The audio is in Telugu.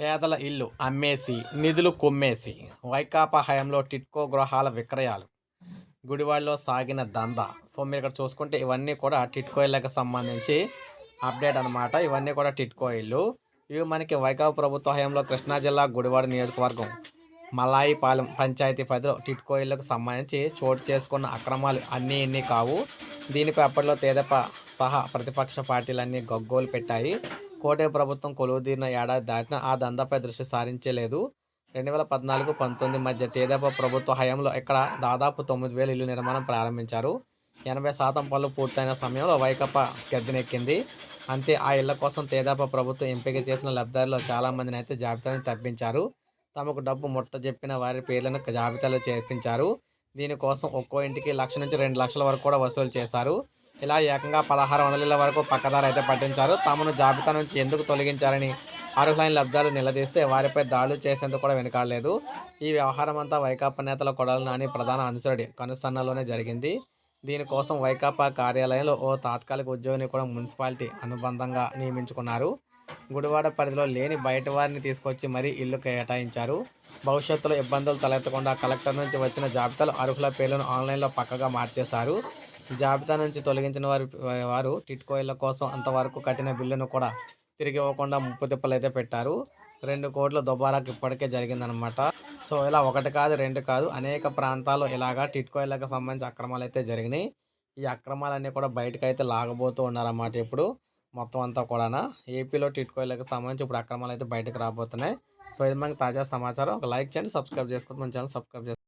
పేదల ఇల్లు అమ్మేసి నిధులు కొమ్మేసి వైకాపా హయాంలో టిట్కో గృహాల విక్రయాలు. గుడివాడలో సాగిన దందా. సో మీరు ఇక్కడ చూసుకుంటే ఇవన్నీ కూడా టిట్కో ఇళ్ళకి సంబంధించి అప్డేట్ అనమాట ఇవన్నీ కూడా టిట్కో ఇల్లు ఇవి మనకి వైకాపా ప్రభుత్వ హయాంలో కృష్ణా జిల్లా గుడివాడ నియోజకవర్గం మలాయిపాలెం పంచాయతీ పరిధిలో టిట్కో ఇళ్ళకు సంబంధించి చోటు చేసుకున్న అక్రమాలు అన్నీ ఇన్ని కావు. దీనిపై అప్పట్లో తేదప సహా ప్రతిపక్ష పార్టీలన్నీ గగ్గోలు పెట్టాయి. కోటే ప్రభుత్వం కొలువుదీరిన ఏడాది దాటిన ఆ దందాపై దృష్టి సారించలేదు. రెండు వేల పద్నాలుగు పంతొమ్మిది మధ్య తేదాప ప్రభుత్వ హయాంలో ఇక్కడ దాదాపు తొమ్మిది వేల ఇల్లు నిర్మాణం ప్రారంభించారు. ఎనభై శాతం పనులు పూర్తయిన సమయంలో వైకప్ప గద్దెనెక్కింది. అంతే ఆ ఇళ్ళ కోసం తేదాప ప్రభుత్వం ఎంపిక చేసిన లబ్ధిదారులు చాలామందిని అయితే జాబితాను తప్పించారు. తమకు డబ్బు ముట్ట చెప్పిన వారి పేర్లను జాబితాలో చేర్పించారు. దీనికోసం ఒక్కో ఇంటికి లక్ష నుంచి రెండు లక్షల వరకు కూడా వసూలు చేశారు. ఇలా ఏకంగా పదహారు వందల వరకు పక్కదారు అయితే పట్టించారు. తమను జాబితా నుంచి ఎందుకు తొలగించారని అర్హులైన లబ్ధాలు నిలదీస్తే వారిపై దాడులు చేసేందుకు కూడా వెనకాడలేదు. ఈ వ్యవహారం అంతా వైకాపా నేతల కొడాలి నాని ప్రధాన అనుచరుడి కనుసన్నలోనే జరిగింది. దీనికోసం వైకాపా కార్యాలయంలో ఓ తాత్కాలిక ఉద్యోగిని కూడా మున్సిపాలిటీ అనుబంధంగా నియమించుకున్నారు. గుడివాడ పరిధిలో లేని బయట వారిని తీసుకొచ్చి మరీ ఇల్లు కేటాయించారు. భవిష్యత్తులో ఇబ్బందులు తలెత్తకుండా కలెక్టర్ నుంచి వచ్చిన జాబితాలో అర్హుల పేర్లను ఆన్లైన్లో పక్కగా మార్చేశారు. జాబితా నుంచి తొలగించిన వారి వారు టిట్కో ఇళ్ళ కోసం అంతవరకు కట్టిన బిల్లును కూడా తిరిగి ఇవ్వకుండా ముప్పు తిప్పలు అయితే పెట్టారు. రెండు కోట్ల దుబారాకు ఇప్పటికే జరిగిందనమాట సో ఇలా ఒకటి కాదు రెండు కాదు అనేక ప్రాంతాల్లో ఇలాగా టిట్కో ఇళ్ళకి సంబంధించి అక్రమాలు అయితే జరిగినాయి. ఈ అక్రమాలన్నీ కూడా బయటకు అయితే లాగబోతూ ఉన్నారన్నమాట ఇప్పుడు మొత్తం అంతా కూడా ఏపీలో టిట్కో ఇళ్ళకి సంబంధించి ఇప్పుడు అక్రమాలు అయితే బయటకు రాబోతున్నాయి. సో ఇది మనకి తాజా సమాచారం. ఒక లైక్ చేయండి సబ్స్క్రైబ్ చేసుకోండి మన ఛానల్ సబ్స్క్రైబ్ చేసుకోండి